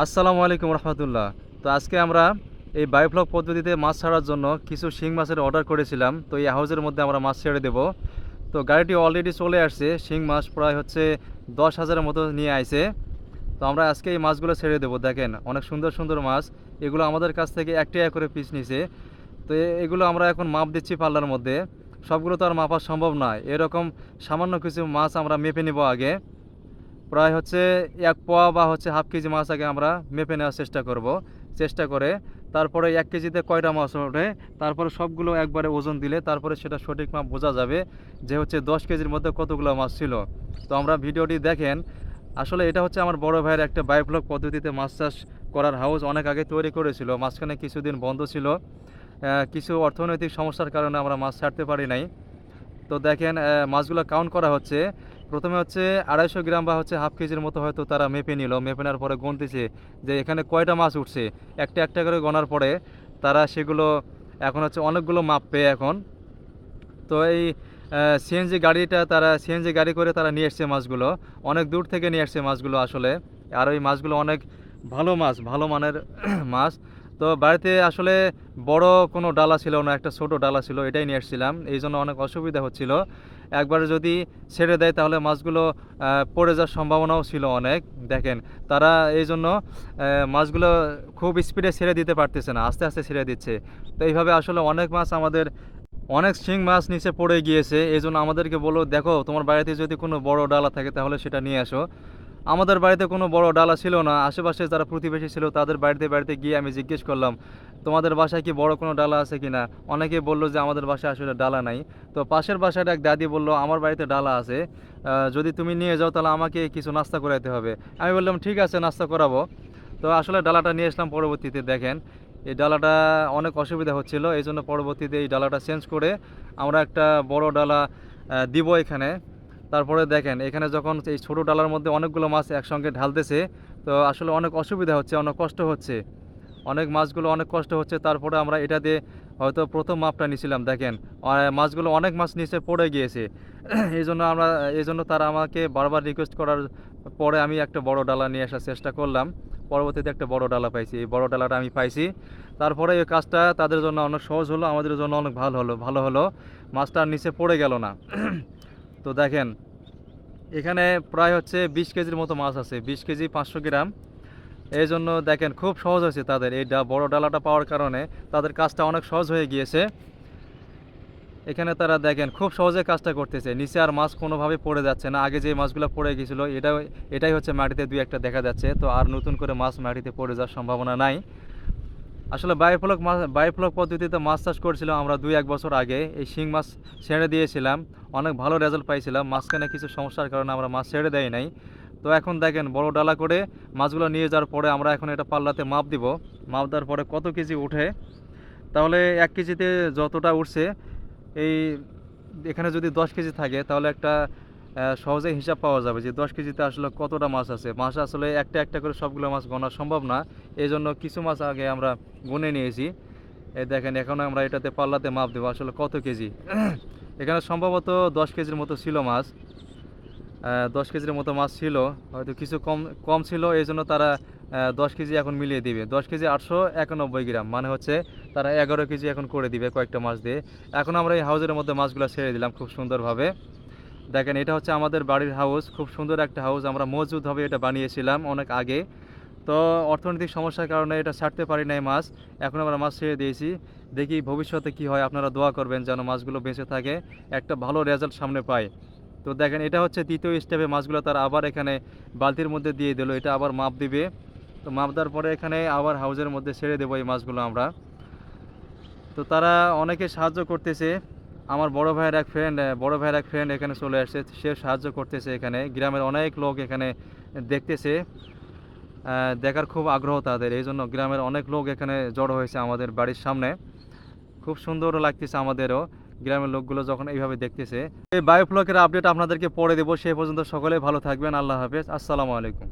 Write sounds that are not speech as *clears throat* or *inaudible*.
আসসালামু আলাইকুম রহমতুল্লাহ। তো আজকে আমরা এই বায়োফ্লক পদ্ধতিতে মাছ ছাড়ার জন্য কিছু শিং মাছের অর্ডার করেছিলাম। তো এই হাউজের মধ্যে আমরা মাছ ছেড়ে দেব। তো গাড়িটি অলরেডি চলে আসছে। শিং মাছ প্রায় হচ্ছে দশ হাজারের মতো নিয়ে আইছে। তো আমরা আজকে এই মাছগুলো ছেড়ে দেবো। দেখেন, অনেক সুন্দর সুন্দর মাছ। এগুলো আমাদের কাছ থেকে এক করে পিস নিছে। তো এগুলো আমরা এখন মাপ দিচ্ছি পাল্লার মধ্যে। সবগুলো তো আর মাপা সম্ভব নয়। এরকম সামান্য কিছু মাছ আমরা মেপে নেব আগে। প্রায় হচ্ছে এক পোয়া বা হচ্ছে হাফ কেজি মাছ আগে আমরা মেপে নেওয়ার চেষ্টা করব। চেষ্টা করে তারপরে এক কেজিতে কয়টা মাছ ওঠে, তারপরে সবগুলো একবারে ওজন দিলে তারপরে সেটা সঠিক মাপ বোঝা যাবে যে হচ্ছে দশ কেজির মধ্যে কতগুলো মাছ ছিল। তো আমরা ভিডিওটি দেখেন, আসলে এটা হচ্ছে আমার বড় ভাইয়ের একটা বায়োফ্লক পদ্ধতিতে মাছ চাষ করার হাউস। অনেক আগে তৈরি করেছিল, মাঝখানে কিছুদিন বন্ধ ছিল। কিছু অর্থনৈতিক সমস্যার কারণে আমরা মাছ ছাড়তে পারি নাই। তো দেখেন মাছগুলো কাউন্ট করা হচ্ছে। প্রথমে হচ্ছে আড়াইশো গ্রাম বা হচ্ছে হাফ কেজির মতো হয়তো তারা মেপে নিল। মেপে নেওয়ার পরে গুনতেছে যে এখানে কয়টা মাছ উঠছে। একটা একটা করে গোনার পরে তারা সেগুলো এখন হচ্ছে অনেকগুলো মাপ পেয়ে এখন। তো এই সিএনজি গাড়িটা তারা সিএনজি গাড়ি করে তারা নিয়ে এসছে মাছগুলো। অনেক দূর থেকে নিয়ে এসছে মাছগুলো আসলে। আর ওই মাছগুলো অনেক ভালো মাছ, ভালো মানের *clears throat* মাছ। তো বাড়িতে আসলে বড় কোনো ডালা ছিল না, একটা ছোট ডালা ছিল, এটাই নিয়ে এসেছিলাম এই জন্য অনেক অসুবিধা হচ্ছিল। একবারে যদি ছেড়ে দেয় তাহলে মাছগুলো পড়ে যাওয়ার সম্ভাবনাও ছিল অনেক। দেখেন, তারা এই জন্য মাছগুলো খুব স্পিডে ছেড়ে দিতে পারতেছে না, আস্তে আস্তে ছেড়ে দিচ্ছে। তো এইভাবে আসলে অনেক মাছ আমাদের, অনেক শিং মাছ নিচে পড়ে গিয়েছে। এই জন্য আমাদেরকে বলল দেখো, তোমার বাড়িতে যদি কোনো বড় ডালা থাকে তাহলে সেটা নিয়ে আসো। আমাদের বাড়িতে কোনো বড় ডালা ছিল না, আশেপাশে যারা প্রতিবেশী ছিল তাদের বাড়িতে বাড়িতে গিয়ে আমি জিজ্ঞেস করলাম, তোমাদের বাসায় কি বড় কোনো ডালা আছে কি না অনেকে বলল যে, আমাদের বাসায় আসলে ডালা নাই। তো পাশের বাসার এক দাদি বলল, আমার বাড়িতে ডালা আছে যদি তুমি নিয়ে যাও তাহলে আমাকে কিছু নাস্তা করাইতে হবে। আমি বললাম, ঠিক আছে, নাস্তা করাবো। তো আসলে ডালাটা নিয়ে আসলাম, পরবর্তীতে দেখেন, এই ডালাটা অনেক অসুবিধা হচ্ছিল, এই জন্য পরবর্তীতে এই ডালাটা চেঞ্জ করে আমরা একটা বড় ডালা দিব এখানে। তারপরে দেখেন, এখানে যখন এই ছোটো ডালার মধ্যে অনেকগুলো মাছ একসঙ্গে ঢালতেছে, তো আসলে অনেক অসুবিধা হচ্ছে, অনেক কষ্ট হচ্ছে। অনেক মাছগুলো অনেক কষ্ট হচ্ছে, তারপরে আমরা এটা দিয়ে হয়তো প্রথম মাপটা নিয়েছিলাম দেখেন। মাছগুলো অনেক মাছ নিচে পড়ে গিয়েছে। *clears throat* এই জন্য আমরা, এই জন্য তারা আমাকে বারবার রিকোয়েস্ট করার পরে আমি একটা বড় ডালা নিয়ে আসার চেষ্টা করলাম। পরবর্তীতে একটা বড় ডালা পাইছি। এই বড় ডালাটা আমি পাইছি। তারপরে এই কাজটা তাদের জন্য অনেক সহজ হলো, আমাদের জন্য অনেক ভালো হলো ভালো হলো। মাছটা নিচে পড়ে গেল না। *clears throat* তো দেখেন, এখানে প্রায় হচ্ছে বিশ কেজির মতো মাছ আছে, বিশ কেজি পাঁচশো গ্রাম। এই জন্য দেখেন খুব সহজ হয়েছে তাদের এই বড় ডালাটা পাওয়ার কারণে তাদের কাজটা অনেক সহজ হয়ে গিয়েছে। এখানে তারা দেখেন খুব সহজে কাজটা করতেছে, নিচে আর মাছ কোনোভাবে পড়ে যাচ্ছে না। আগে যে মাছগুলো পড়ে গিয়েছিল, এটাও, এটাই হচ্ছে মাটিতে দুই একটা দেখা যাচ্ছে, তো আর নতুন করে মাছ মাটিতে পড়ে যাওয়ার সম্ভাবনা নাই। আসলে বায়োফ্লক মাছ বায়োফ্লক পদ্ধতিতে মাছ চাষ করেছিলাম আমরা দুই, এক বছর আগে। এই শিং মাছ ছেড়ে দিয়েছিলাম, অনেক ভালো রেজাল্ট পাইছিলাম। মাঝখানে কিছু সমস্যার কারণে আমরা মাছ ছেড়ে দেয় নাই। তো এখন দেখেন, বড় ডালা করে মাছগুলো নিয়ে যাওয়ার পরে আমরা এখন এটা পাল্লাতে মাপ দিব। মাপ দেওয়ার পরে কত কেজি উঠে? তাহলে এক কেজিতে যতটা উঠছে, এই এখানে যদি দশ কেজি থাকে, তাহলে একটা সহজে হিসাব পাওয়া যাবে যে দশ কেজিতে আসলে কতটা মাছ আছে। মাছ আসলে একটা একটা করে সবগুলো মাছ গোনা সম্ভব না। এই জন্য কিছু মাছ আগে আমরা গুনে নিয়েছি। এই দেখেন, এখন আমরা এটাতে পাল্লাতে মাপ দেবো আসলে কত কেজি। *clears throat* এখানে সম্ভবত দশ কেজির মতো ছিল মাছ। দশ কেজির মতো মাছ ছিল। হয়তো কিছু কম কম ছিল এই জন্য তারা দশ কেজি এখন মিলিয়ে দিবে। দশ কেজি আটশো একানব্বই গ্রাম মানে হচ্ছে তারা এগারো কেজি এখন করে দিবে কয়েকটা মাছ দিয়ে। এখন আমরা এই হাউজের মধ্যে মাছগুলো ছেড়ে দিলাম খুব সুন্দরভাবে। দেখেন, এটা হচ্ছে আমাদের বাড়ির হাউস খুব সুন্দর একটা হাউস আমরা মজুদভাবে এটা বানিয়েছিলাম অনেক আগে। তো অর্থনৈতিক সমস্যার কারণে এটা ছাড়তে পারি নাই মাছ, এখন আমরা মাছ ছেড়ে দিয়েছি। দেখি ভবিষ্যতে কি হয়, আপনারা দোয়া করবেন যেন মাছগুলো বেঁচে থাকে, একটা ভালো রেজাল্ট সামনে পায়। তো দেখেন, এটা হচ্ছে দ্বিতীয় স্টেপে মাছগুলো তার আবার এখানে বালতির মধ্যে দিয়ে দিল, এটা আবার মাপ দিবে। তো মাপ দেওয়ার পরে এখানে আবার হাউজের মধ্যে ছেড়ে দেবো এই মাছগুলো আমরা। তো তারা অনেকে সাহায্য করতেছে। আমার বড় ভাইয়ের এক ফ্রেন্ড বড় ভাইয়ের এক ফ্রেন্ড এখানে চলে আসছে। সে সাহায্য করতেছে এখানে। গ্রামের অনেক লোক এখানে দেখতেছে। দেখার খুব আগ্রহ তাদের। এই জন্য গ্রামের অনেক লোক এখানে জড়ো হয়েছে আমাদের বাড়ির সামনে। খুব সুন্দর লাগতেছে আমাদেরও। গ্রামের লোকগুলো যখন এইভাবে দেখতেছে। এই বায়োফ্লকের আপডেট আপনাদেরকে পরে দেবো। সে পর্যন্ত সকলে ভালো থাকবেন। আল্লাহ হাফেজ। আসসালামু আলাইকুম।